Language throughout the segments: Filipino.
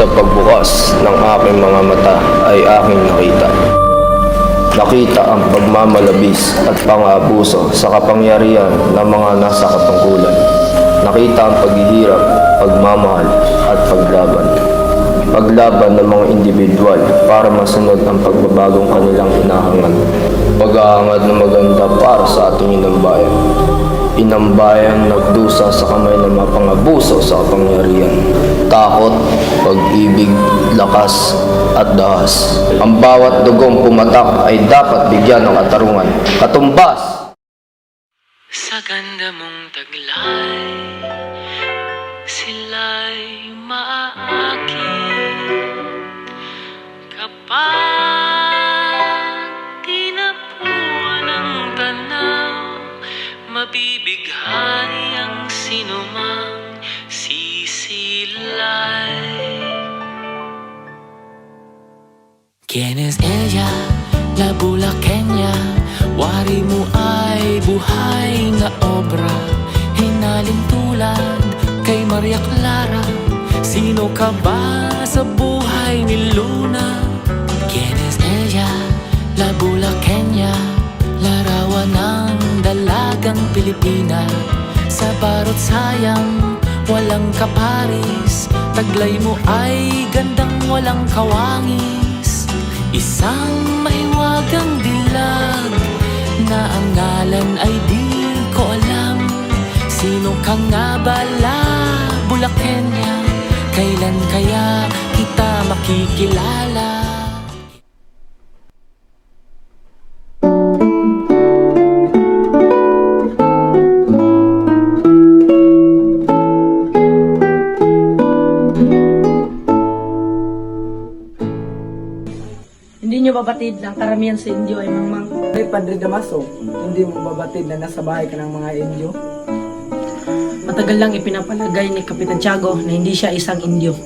Sa pagbukas ng aking mga mata ay aking nakita. Nakita ang pagmamalabis at pang-abuso sa kapangyarihan ng mga nasa katungkulan. Nakita ang paghihirap, pagmamahal at paglaban. Paglaban ng mga individual para masunod ang pagbabagong kanilang hinahangad. Pag-aangad na maganda para sa ating inambayan. Inambayang nagdusa sa kamay ng mga pangabuso sa kapangyarihan. Takot, pag-ibig, lakas, at dahas. Ang bawat dugong pumatak ay dapat bigyan ng katarungan. Katumbas! Sa ganda mong taglay ¿Quién es ella? La Bulaqueña. Wari mo ay buhay na obra. Hinalin tulad kay Maria Clara. Sino ka ba sa buhay ni Luna? ¿Quién es ella? La Bulaqueña. Larawan ng dalagang Pilipina. Sa barot sayang walang kaparis Taglay mo ay gandang walang kawangis Isang maiwagang dilag Na ang ngalan ay di ko alam Sino ka nga bala, Bulakenya Kailan kaya kita makikilala? Hindi nyo babatid na karamihan sa Indio ay mangmang. Ay, Padre Damaso, hindi mo babatid na nasa bahay ka ng mga Indio? Matagal lang ipinapalagay ni Kapitan Tiago na hindi siya isang Indio.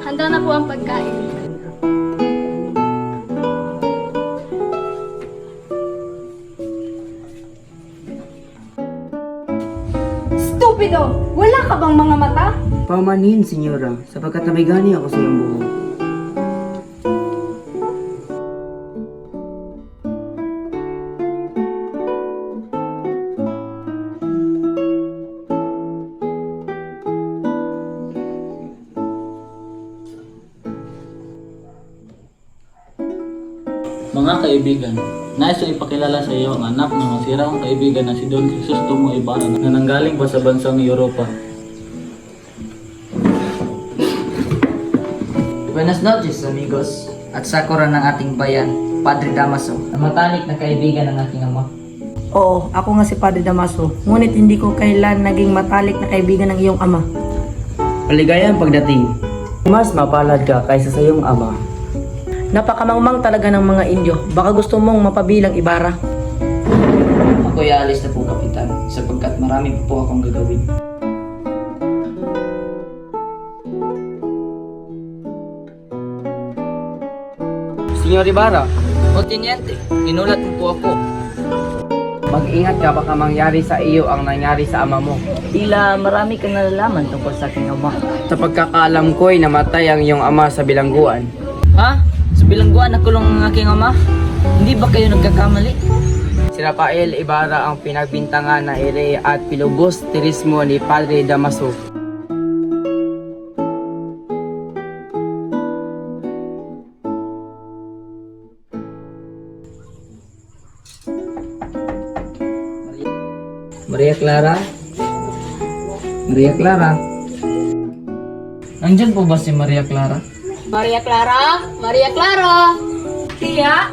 Handa na po ang pagkain. Stupido! Wala ka bang mga mata? Pamanin, senyora, sapagkat nabigani ako sa iyong buhok. Mga kaibigan, nais ko ipakilala sa iyo ang anak ng masira kong kaibigan na si Don Crisostomo Ibarra na nanggaling pa sa bansang Europa. Buenas noches, amigos. At sakura ng ating bayan, Padre Damaso, ang matalik na kaibigan ng aking ama. Oo, ako nga si Padre Damaso. Ngunit hindi ko kailan naging matalik na kaibigan ng iyong ama. Paligayang pagdating. Mas mapalad ka kaysa sa iyong ama. Napakamangmang talaga ng mga Indio. Baka gusto mong mapabilang Ibarra. Ako'y aalis na po, Kapitan, sapagkat marami pa po akong gagawin. Senyor Ibarra, O, Tiniente, inulat mo po ako. mag-ingat ka baka mangyari sa iyo ang nangyari sa ama mo. Tila marami kang nalalaman tungkol sa aking ama. Sa pagkakaalam ko'y namatay ang iyong ama sa bilangguan. Ha? Bilangguan nakulong ang aking ama? Hindi ba kayo nagkakamali? Si Rafael Ibarra ang pinagbintangan na ere at pilubos tirismo ni Padre Damaso. Maria Clara? Maria Clara? Nandyan po ba si Maria Clara? Maria Clara! Maria Clara! Tia!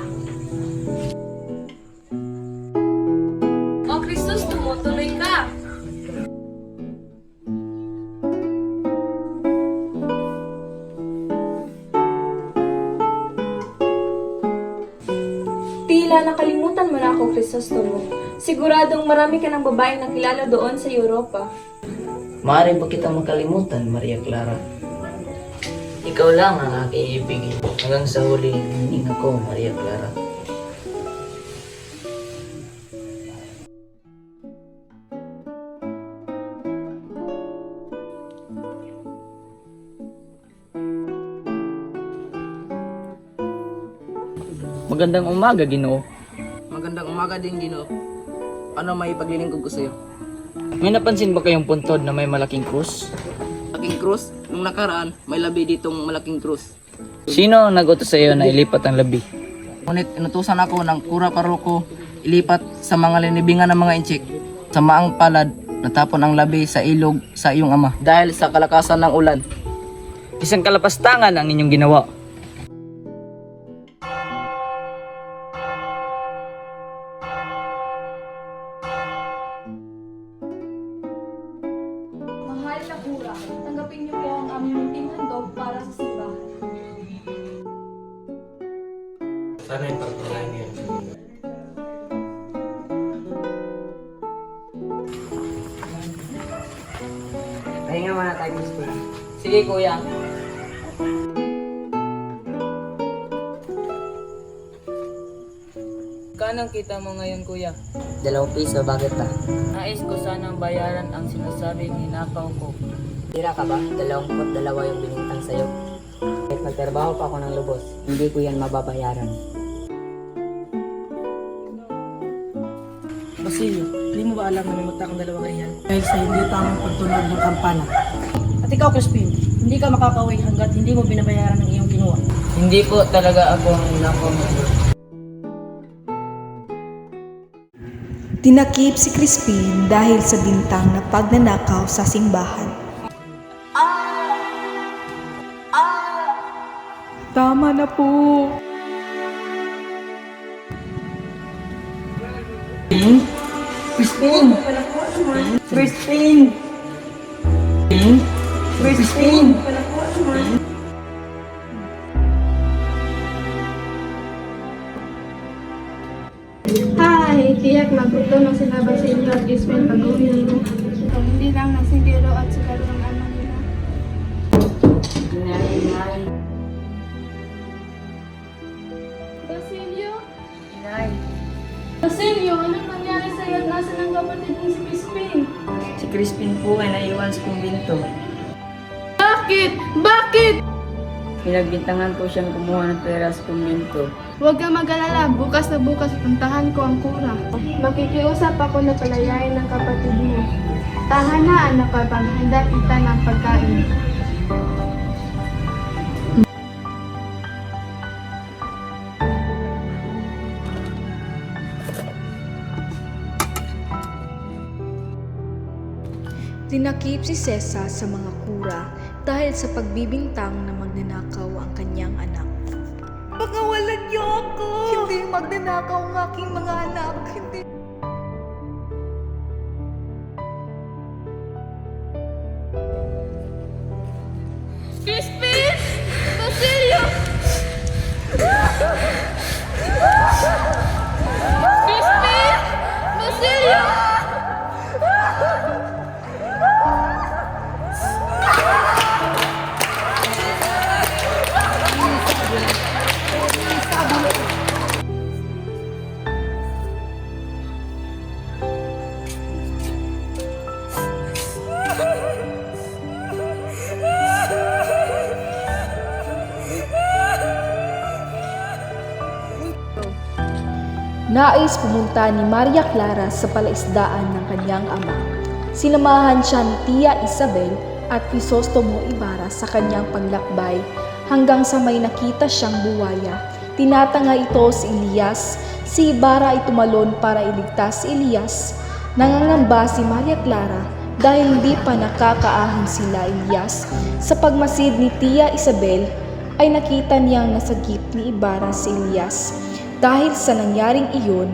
Oh, Kristus, tumutuloy ka! Tila nakalimutan mo na ako, Crisostomo. Siguradong marami ka ng babaeng nakilala doon sa Europa. Maaari ba kita makalimutan, Maria Clara? Ikaw lang ang aking iibigin hanggang sa huli hiling ako, Maria Clara. Magandang umaga, Ginoo. Magandang umaga din, Ginoo. Ano may paglilingkod ko sa'yo? May napansin ba kayong puntod na may malaking krus? Malaking krus? Nung nakaraan, may labi ditong malaking krus. Sino ang nag-utos sa iyo na ilipat ang labi? Ngunit inutusan ako ng kura paroko ilipat sa mga linibingan ng mga inchik. Sa maang palad, natapon ang labi sa ilog sa iyong ama. Dahil sa kalakasan ng ulan. Isang kalapastangan ang inyong ginawa. Pahinga muna tayo, Mr. Sige, kuya. Kanang kita mo ngayon, kuya? Dalawang piso, bakit ba? Nais ko sanang bayaran ang sinasabing ninakaw ko. Tira ka ba? Dalawang put dalawa yung binintang sa'yo. Kahit magtrabaho pa ako ng lubos, hindi ko yan mababayaran. Basilio, hindi mo ba alam na may magtakang dalawa ganyan? Dahil sa hindi tamang pagtunog ng kampana. At ikaw, Crispin, hindi ka makakaway hanggat hindi mo binabayaran ng iyong kinuha. Hindi po talaga ako ang mo. Tinakip si Crispin dahil sa bintang na pagnanakaw sa simbahan. Tama na po. Hi! Tiyak magputo ng sinabay sa inyo at Gismen pag-uwi mo. Hindi lang ng sindiro at sigaro ng ama nila. Basilio? Inay. Basilio, anong nangyari nasa ng kapatid mo si Crispin? Si Crispin po ay naiwan sa kumbinto. Bakit? Bakit? Pinagbintangan ko siyang kumuha ng pera sa kumbento. Huwag kang mag-alala, bukas na bukas puntahan ko ang kura. Makikiusap ako na palayain ng kapatid mo. Tahan na anak ko pag handa kita ng pagkain. Tinakip si Sesa sa mga kura dahil sa pagbibintang na magnanakaw ang kanyang anak. Pagawalan niyo ako! Hindi magnanakaw ang aking mga anak. Hindi. Nais pumunta ni Maria Clara sa palaisdaan ng kanyang ama. Sinamahan siya ni Tia Isabel at Crisostomo Ibarra sa kanyang paglakbay hanggang sa may nakita siyang buwaya. Tinatanga ito si Elias. Si Ibarra ay tumalon para iligtas si Elias. Nangangamba si Maria Clara dahil hindi pa nakakaahon sila Elias. Sa pagmasid ni Tia Isabel ay nakita niyang nasagip ni Ibarra si Elias. Dahil sa nangyaring iyon,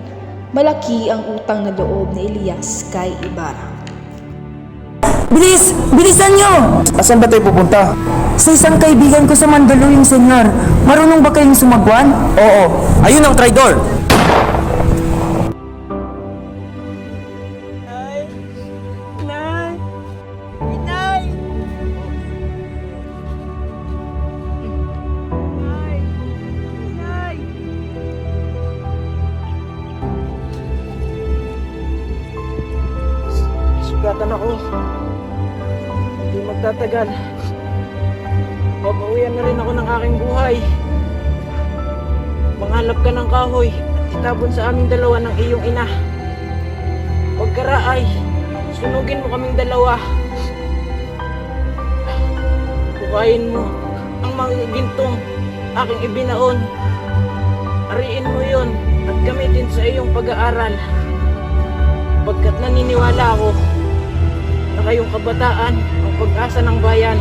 malaki ang utang na loob ni Elias kay Ibarra. Bilis! Bilisan nyo! Asan ba tayo pupunta? Sa isang kaibigan ko sa Mandaluyong Senyor, marunong ba kayong sumagwan? Oo, ayun ang traidor! Sugatan ako. Hindi magtatagal. Babawian na rin ako ng aking buhay. Manghalap ka ng kahoy at itabon sa aming dalawa ng iyong ina. Huwag karaay. Sunugin mo kaming dalawa. Bukayin mo ang mga gintong aking ibinaon. Ariin mo yon at gamitin sa iyong pag-aaral. Pagkat naniniwala ako na kayong kabataan ang pag-asa ng bayan.